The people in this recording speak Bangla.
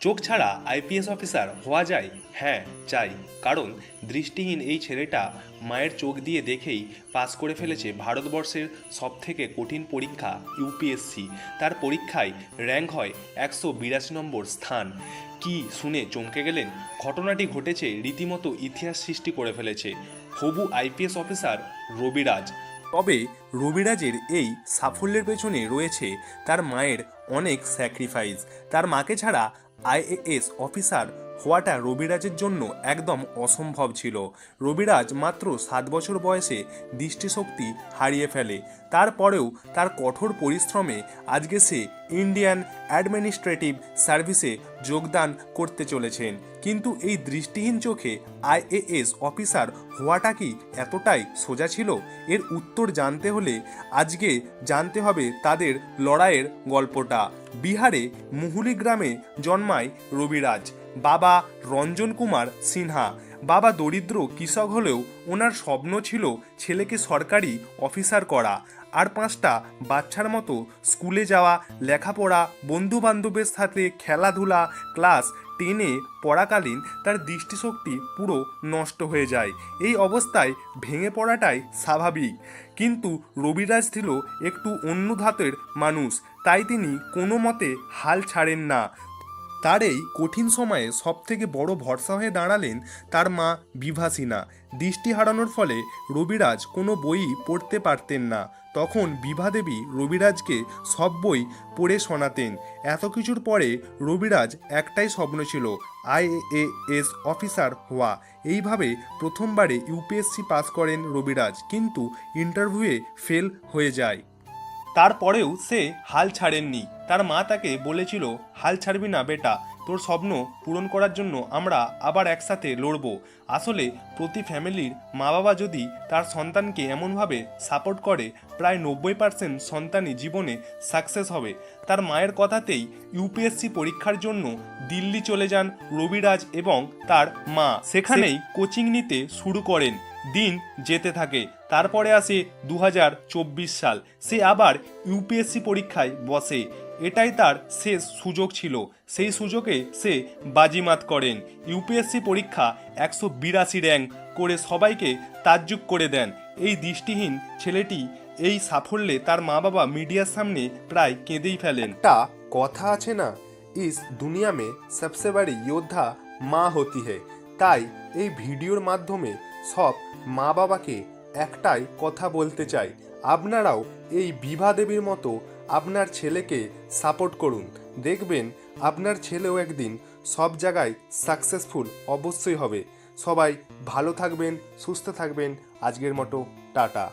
চোখ ছাড়া আইপিএস অফিসার হওয়া যায় হ্যাঁ চাই কারণ দৃষ্টিহীন এই ছেলেটা মায়ের চোখ দিয়ে দেখেই পাস করে ফেলেছে ভারতবর্ষের সবথেকে কঠিন পরীক্ষা ইউপিএসসি তার পরীক্ষায় র্যাঙ্ক হয় একশো বিরাশি নম্বর স্থান। কি শুনে চমকে গেলেন? ঘটনাটি ঘটেছে রীতিমতো ইতিহাস সৃষ্টি করে ফেলেছে হবু আইপিএস অফিসার রবিরাজ। তবে রবিরাজের এই সাফল্যের পেছনে রয়েছে তার মায়ের অনেক স্যাক্রিফাইস তার মাকে ছাড়া আইএএস অফিসার হওয়াটা রবিরাজের জন্য একদম অসম্ভব ছিল। রবিরাজ মাত্র সাত বছর বয়সে দৃষ্টিশক্তি হারিয়ে ফেলে। তারপরেও তার কঠোর পরিশ্রমে আজকে সে ইন্ডিয়ান অ্যাডমিনিস্ট্রেটিভ সার্ভিসে যোগদান করতে চলেছেন। কিন্তু এই দৃষ্টিহীন চোখে আইএএস অফিসার হওয়াটা কি এতটাই সোজা ছিল? এর উত্তর জানতে হলে আজকে জানতে হবে তাদের লড়াইয়ের গল্পটা। বিহারে মুহুলি গ্রামে জন্মায় রবিরাজ। বাবা রঞ্জন কুমার সিনহা। বাবা দরিদ্র কৃষক হলেও ওনার স্বপ্ন ছিল ছেলেকে সরকারি অফিসার করা। আর পাঁচটা বাচ্চার মতো স্কুলে যাওয়া, লেখাপড়া বন্ধু বান্ধবের সাথে খেলাধুলা, ক্লাস টেনে পড়াকালীন তার দৃষ্টিশক্তি পুরো নষ্ট হয়ে যায়। এই অবস্থায় ভেঙে পড়াটাই স্বাভাবিক। কিন্তু রবিরাজ ছিল একটু অন্য ধাতের মানুষ, তাই তিনি কোনো মতে হাল ছাড়েন না। তার এই কঠিন সময়ে সবথেকে বড় ভরসা হয়ে দাঁড়ালেন তার মা বিভাসিনা। দৃষ্টি হারানোর ফলে রবিরাজ কোনো বইই পড়তে পারতেন না। তখন বিভাদেবী রবিরাজকে সব বই পড়ে শোনাতেন। এত কিছুর পরে রবিরাজ একটাই স্বপ্ন ছিল আইএএস অফিসার হওয়া। এইভাবে প্রথমবারে ইউপিএসসি পাস করেন রবিরাজ, কিন্তু ইন্টারভিউয়ে ফেল হয়ে যায়। তারপরেও সে হাল ছাড়েননি। তার মা তাকে বলেছিল হাল ছাড়বি না বেটা তোর স্বপ্ন পূরণ করার জন্য আমরা আবার একসাথে লড়ব। আসলে প্রতি ফ্যামিলির মা বাবা যদি তার সন্তানকে এমনভাবে সাপোর্ট করে প্রায় নব্বই পার্সেন্ট সন্তানই জীবনে সাকসেস হবে। তার মায়ের কথাতেই ইউপিএসসি পরীক্ষার জন্য দিল্লি চলে যান রবিরাজ এবং তার মা। সেখানেই কোচিং নিতে শুরু করেন। দিন যেতে থাকে। তারপরে আসে দু হাজার চব্বিশ সাল। সে আবার ইউপিএসসি পরীক্ষায় বসে। এটাই তার শেষ সুযোগ ছিল। সেই সুযোগে সে বাজিমাত করেন। ইউপিএসসি পরীক্ষা একশো বিরাশি র্যাঙ্ক করে সবাইকে তাজ্জুব করে দেন। এই দৃষ্টিহীন ছেলেটি এই সাফল্যে তার মা বাবা মিডিয়ার সামনে প্রায় কেঁদেই ফেলেন। একটা কথা আছে না? ইস দুনিয়া মে সবসে বড়ি যোদ্ধা মা হতি হে তাই এই ভিডিওর মাধ্যমে সব মা বাবাকে একটাই কথা বলতে চাই। আপনারাও এই বিভা দেবীর মতো আপনার ছেলেকে সাপোর্ট করুন। দেখবেন আপনার ছেলেও একদিন সব জায়গায় সাকসেসফুল অবশ্যই হবে। সবাই ভালো থাকবেন, সুস্থ থাকবেন। আজকের মতো, টাটা।